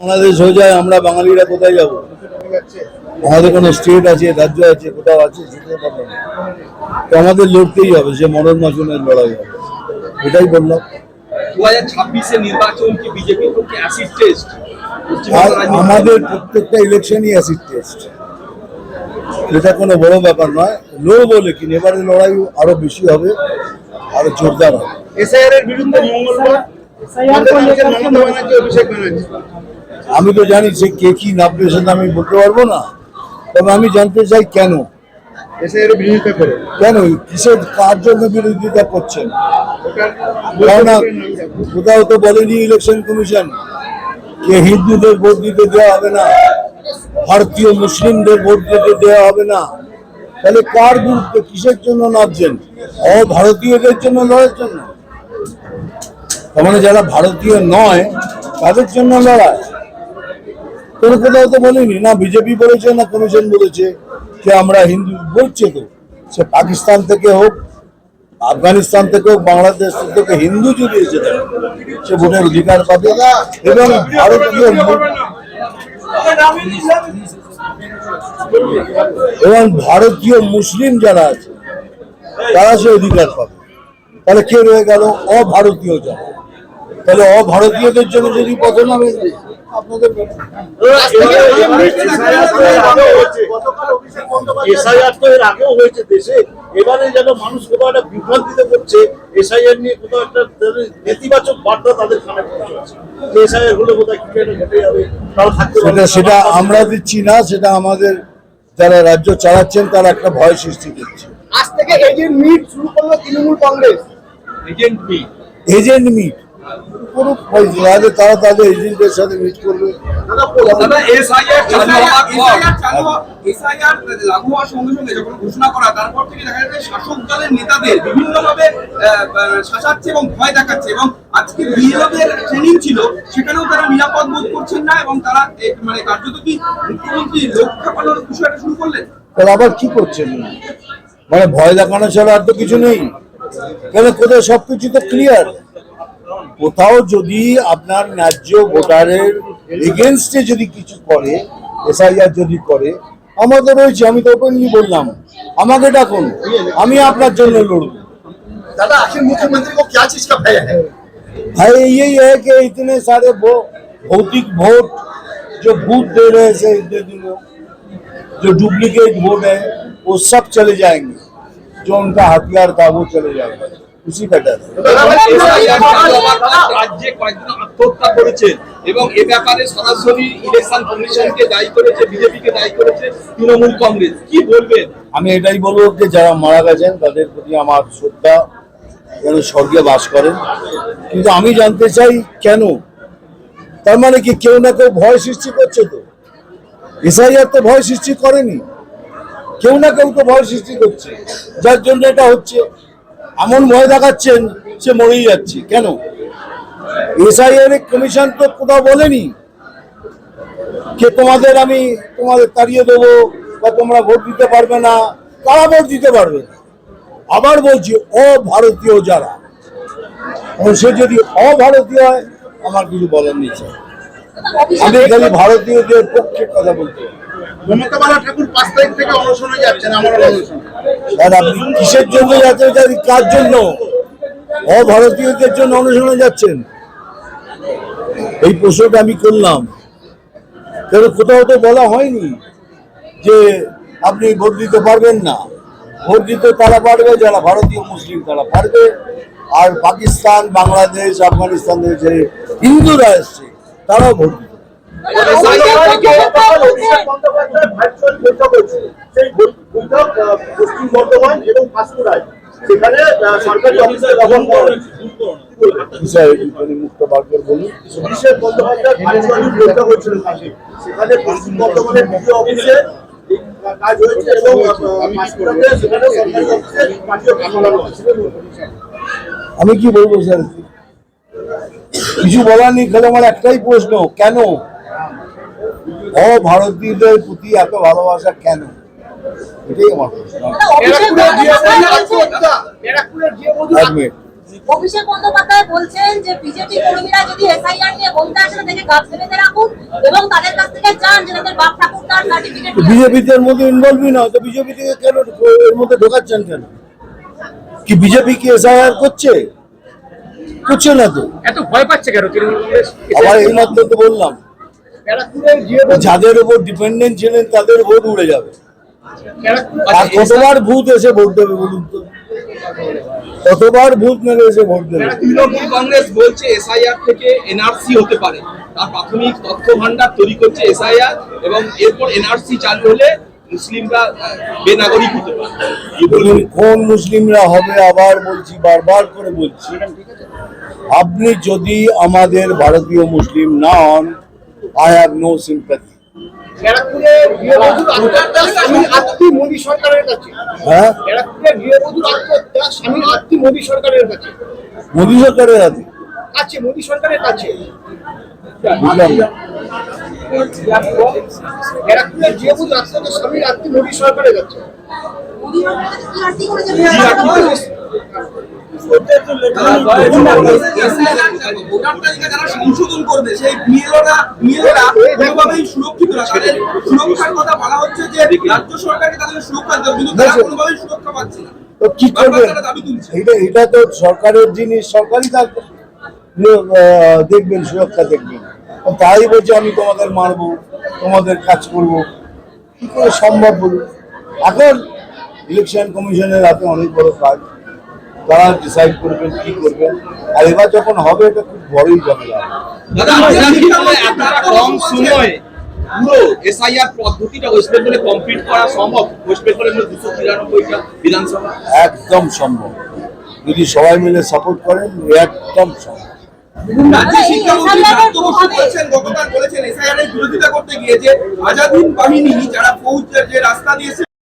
বাংলাদেশ হয়ে যায় আমরা বাঙালিরা কোথায় যাব? আমাদের কোনো স্টেট আছে রাজ্য আছে কোথাও আছে যেতে পারব না। তো আমাদের লড়তেই হবে সে মরণ মাসুনের লড়াই হবে। এটাই বললাম। কি আমাদের প্রত্যেকটা ইলেকশনই অ্যাসিড টেস্ট এটা কোনো বড় ব্যাপার নয়। লড়বো লেকিন এবারে লড়াই আরও বেশি হবে আরও জোরদার হবে। এসআইআর এর বিরুদ্ধে মঙ্গলবার? অভিষেক ব্যানার্জি। আমি তো জানি সে কে কি নামবে সেটা আমি বলতে পারব না। তবে আমি জানতে চাই কেন? কেন? কিসের কার জন্য বিরোধিতা করছেন? কেননা কোথাও তো বলেনি ইলেকশন কমিশন যে হিন্দুদের ভোট দিতে দেওয়া হবে না? ভারতীয় মুসলিমদের ভোট দিতে দেওয়া হবে না? তাহলে কার বিরুদ্ধে কিসের জন্য নাচছেন অভারতীয়দের জন্য লড়ার জন্য? তার মানে যারা ভারতীয় নয় তাদের জন্য লড়াই। কোনো কোথাও তো বলিনি, না বিজেপি বলেছে, না কমিশন বলেছে যে আমরা হিন্দু বলছে তো সে পাকিস্তান থেকে হোক, আফগানিস্তান থেকে হোক, বাংলাদেশ থেকে হিন্দু যদি এসে থাকে সে ভোটের অধিকার পাবে। এবং ভারতীয় এবং ভারতীয় মুসলিম যারা আছে, তারা সে অধিকার পাবে। তাহলে কে রয়ে গেল? অভারতীয় যারা তাহলে অভারতীয়দের জন্য যদি পথ নামে। এসআইআর তো এর আগেও হয়েছে দেশে এবারে যেন মানুষ কোথাও একটা বিভ্রান্তিতে করছে এসআইআর নিয়ে কোথাও একটা নেতিবাচক বার্তা তাদের কানে পৌঁছাচ্ছে যে এসআইআর হলে কোথায় কিছু একটা ঘটে যাবে তারা থাকতে। সেটা আমরা দিচ্ছি না সেটা আমাদের যারা রাজ্য চালাচ্ছেন তারা একটা ভয় সৃষ্টি করছে আজ থেকে এজেন্ট মিট শুরু করল Trinamool Congress agent meet agent meet তারা তাদের এজেন্টের সাথে মিট করবে। দাদা এসআইআর চালু হওয়ার পর। এসআইআর লাগু হওয়ার সঙ্গে সঙ্গে যখন ঘোষণা করা তারপর থেকে দেখা যাচ্ছে শাসক দলের নেতাদের বিভিন্নভাবে আহ, আহ, শাসাচ্ছে এবং ভয় দেখাচ্ছে এবং আজকে ট্রেনিং ছিল সেখানেও তারা নিরাপদ বোধ করছেন না এবং তারা মানে কার্যত কি মুখ্যমন্ত্রী রক্ষা পালন বিষয়টা শুরু করলেন? তাহলে আবার কি করছেন? মানে ভয় দেখানো ছাড়া আর তো কিছু নেই। কেন কোথায় সবকিছু তো ক্লিয়ার কোথাও যদি আপনার ন্যায্য ভোটারের এগেনস্টে যদি কিছু করে এসআইআর যদি করে আমাদের রয়েছে আমি তো ওপেনলি বললাম আমাকে ডাকুন আমি আপনার জন্য লড়ব दादा आखिर मुख्यमंत्री को क्या चीज का भय है है यही है कि इतने सारे वो भौतिक वोट जो बूथ दे रहे हैं से इतने दिनों जो डुप्लीकेट वोट है वो सब चले जाएंगे जो उनका हथियार था वो चले जाएगा খুশি করেছে এবং এ ব্যাপারে সরাসরি ইলেকশন কমিশনকে দায়ী করেছে বিজেপিকে দায়ী করেছে তৃণমূল কংগ্রেস। কি বলবেন? আমি এটাই বলব যে যারা মারা গেছেন তাদের প্রতি আমার শ্রদ্ধা যেন স্বর্গে বাস করেন। কিন্তু আমি জানতে চাই কেন? তার মানে কি কেউ না কেউ ভয় সৃষ্টি করছে তো? এসআইআর তো ভয় সৃষ্টি করেনি। কেউ না কেউ তো ভয় সৃষ্টি করছে। যার জন্য এটা হচ্ছে। এমন ভয় দেখাচ্ছেন, সে মরেই যাচ্ছে কেন এসআইআর কমিশন তো কোথাও বলেনি যে তোমাদের আমি তোমাদের তাড়িয়ে দেবো বা তোমরা ভোট দিতে পারবে না, কারা ভোট দিতে পারবে? আবার বলছি, অভারতীয় যারা সে যদি অভারতীয় হয়, আমার কিছু বলার স্যার। আমি খালি ভারতীয়দের পক্ষে কথা বলতে পারি। ঠাকুর পাঁচ তারিখ থেকে অনশনে যাচ্ছেন আমার অনশন আর আপনি কিসের জন্য যাচ্ছেন? কার জন্য? অভারতীয়দের জন্য অনুসরণে যাচ্ছেন? এই প্রশ্নটা আমি করলাম। কেন কোথাও তো বলা হয়নি যে আপনি ভোট দিতে পারবেন না। ভোট দিতে তারা পারবে যারা ভারতীয় মুসলিম তারা পারবে। আর পাকিস্তান বাংলাদেশ আফগানিস্তান থেকে যে হিন্দুরা এসছে তারাও ভোট। সেখানে সরকারি অফিসে করা? বিষয়ে একটুখানি মুক্ত বন্দ্যোপাধ্যায় বৈঠক হয়েছিল সেখানে পশ্চিম বর্ধমানের বিডিও অফিসে এই কাজ হয়েছে এবং সেখানে সরকারি অফিসে কাজও চালানো হয়েছে। আমি কি বলব স্যার? কিছু বলার নেই খালি আমার একটাই প্রশ্ন কেন? অভারতীয়দের প্রতি এত ভালোবাসা কেন? এটাই আমার প্রশ্ন। ব্যারাকপুরের গৃহবধূ আত্মহত্যা ব্যারাকপুরের গৃহবধূ এক মিনিট। অভিষেক বন্দ্যোপাধ্যায় বলছেন যে বিজেপি কর্মীরা যদি এসআইআর নিয়ে বলতে আসে তাদেরকে গাছ বেঁধে রাখুন এবং তাদের কাছ থেকে চান যে তাদের বাপ ঠাকুর সার্টিফিকেট বিজেপিতে মধ্যে ইনভলভই না তো বিজেপি থেকে কেন এর মধ্যে ঢোকাচ্ছেন কেন? কি বিজেপি কি এসআইআর করছে? করছে না তো এত ভয় পাচ্ছে কেন? আবার তো বললাম যাদের উপর ডিপেন্ডেন্ট ছিলেন তাদের ভোট উড়ে যাবে। আর কতবার ভূত এসে ভোট দেবে বলুন তো? কতবার ভূত এসে ভোট দেবে? তৃণমূল কংগ্রেস বলছে এসআইআর থেকে এনআরসি হতে পারে। তার প্রাথমিক তথ্য ভান্ডার তৈরি করছে এসআইআর এবং এরপর এনআরসি চালু হলে মুসলিমরা বেনাগরিক হতে পারে। কোন মুসলিমরা হবে? আবার বলছি বারবার করে বলছি। আপনি যদি আমাদের ভারতীয় মুসলিম না হন আই হ্যাভ নো সিম্প্যাথি হ্যাঁ? মোদী সরকারের কাছে। মোদী সরকারের হাতে আছে মোদী সরকারের কাছে। বুঝলাম সরকারের কাছে। এটা তো সরকারের জিনিস সরকারই আহ, দেখবেন সুরক্ষা দেখবেন তাই বলছে আমি তোমাদের মারবো। তোমাদের কাজ করব কি করে সম্ভব বলুন এখন ইলেকশন কমিশনের হাতে অনেক বড় কাজ তারা ডিসাইড করবেন কি করবেন। আর এবার যখন হবে এটা খুব বড়ই ঝামেলা দাদা আপনার কি এতটা কম সময়ে পুরো এসআইআর পদ্ধতিটা ওয়েস্ট বেঙ্গলে কমপ্লিট করা সম্ভব? ওয়েস্ট বেঙ্গলের মধ্যে দুশো তিরানব্বইটা বিধানসভা? একদম সম্ভব। যদি সবাই মিলে সাপোর্ট করেন একদম সম্ভব। বলেছেন গতকাল বলেছেন এসআইআর এর বিরোধিতা করতে গিয়ে যে আজাদিন বাহিনী যারা ফৌজ যে রাস্তা দিয়েছে